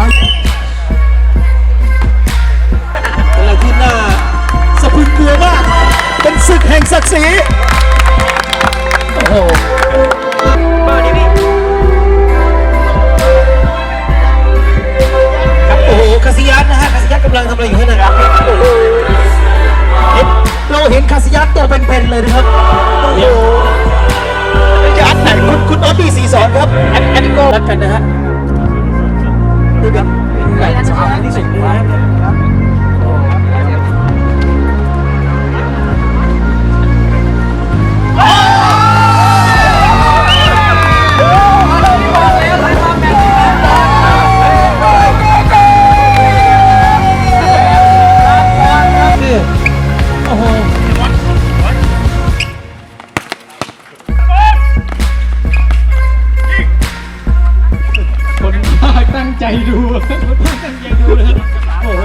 ครับกำลังขึ้นหน้าสะพึงกลัวมาก เป็นศึกแห่งศักดิ์ศรีโอ้โหครับโอ้โหคาซิยัสนะฮะคาซิยัสกำลังทำอะไรอยู่ข้านครับโอ้โหเราเห็นคาสิยัสตัวเป็นๆเลยนะครับโอ้โหคาซิยัสไหนคุณคุณออตตี้สีสอนครับแอันนี้ก็รักกันนะฮะ ดู你บบเห็น ใจดูตั้งใจดูเลยโอ้โห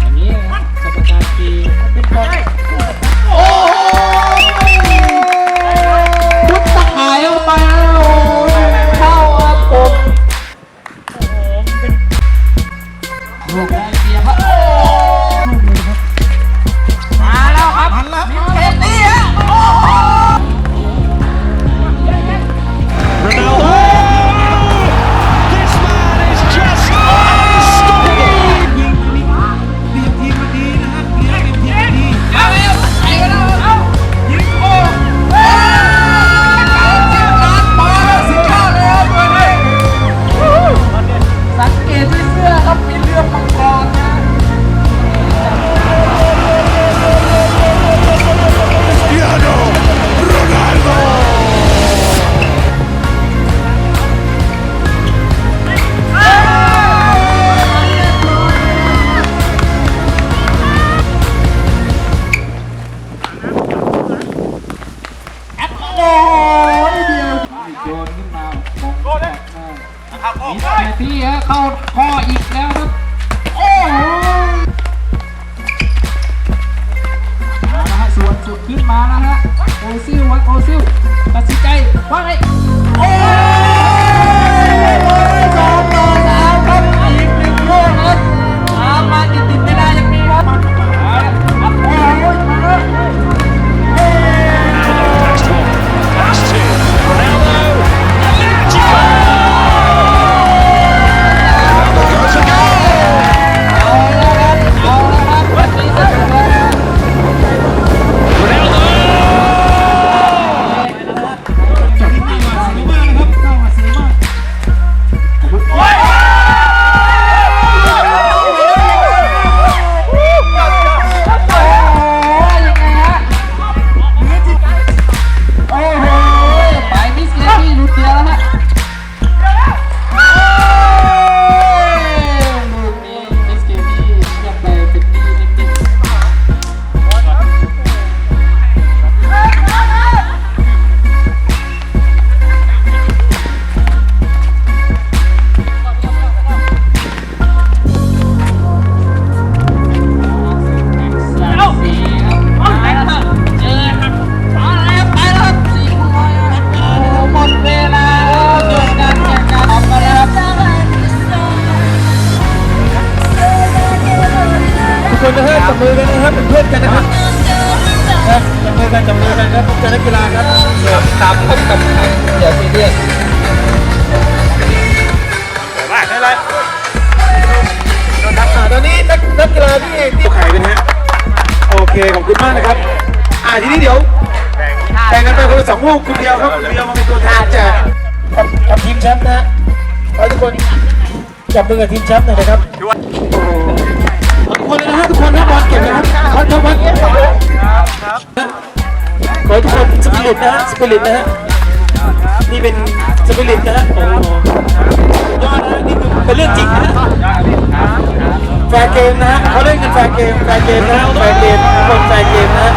อย่างนี้นะสมการกีเป็นบอลโอ้ยุบตะข่ายออกไปแล้วโอ้เข้าครับผมลูกได้เสียครับมาแล้วครับหันแล้ว มีสมาธิฮะเข้าข้ออีกแล้วครับ โอ้โหมาฮะส่วนสุดขึ้นมาแล้วฮะ โอซิลวัดโอซิล ตามข้อกำหนดอย่าซีเรียสมาอะไรตอนนี้นักนักกีฬาที่ที่ไข่กันฮะโอเคขอบคุณมากนะครับ อ่าทีนี้เดี๋ยวแบ่งกันไปคนละสองลูกคุณเดียวครับคุณเดียวมาเป็นตัวแทนจากกับกับทีมแชมป์นะฮะขอให้ทุกคนจับมือกับทีมแชมป์หน่อยนะครับทุกคนนะฮะทุกคนนะบอลเก็บนะครับบอลทำบอลเก็บครับขอให้ทุกคนสปิริตนะฮะสปิริตนะฮะ นี่เป็นสปิริตนะโอ้โหยอดนะนี่คือเป็นเรื่องจริงนะแฟร์เกมนะฮะเขาเล่นกันแฟร์เกมแฟร์เกมนะแฟร์เกมทุกคนแฟร์เกมนะ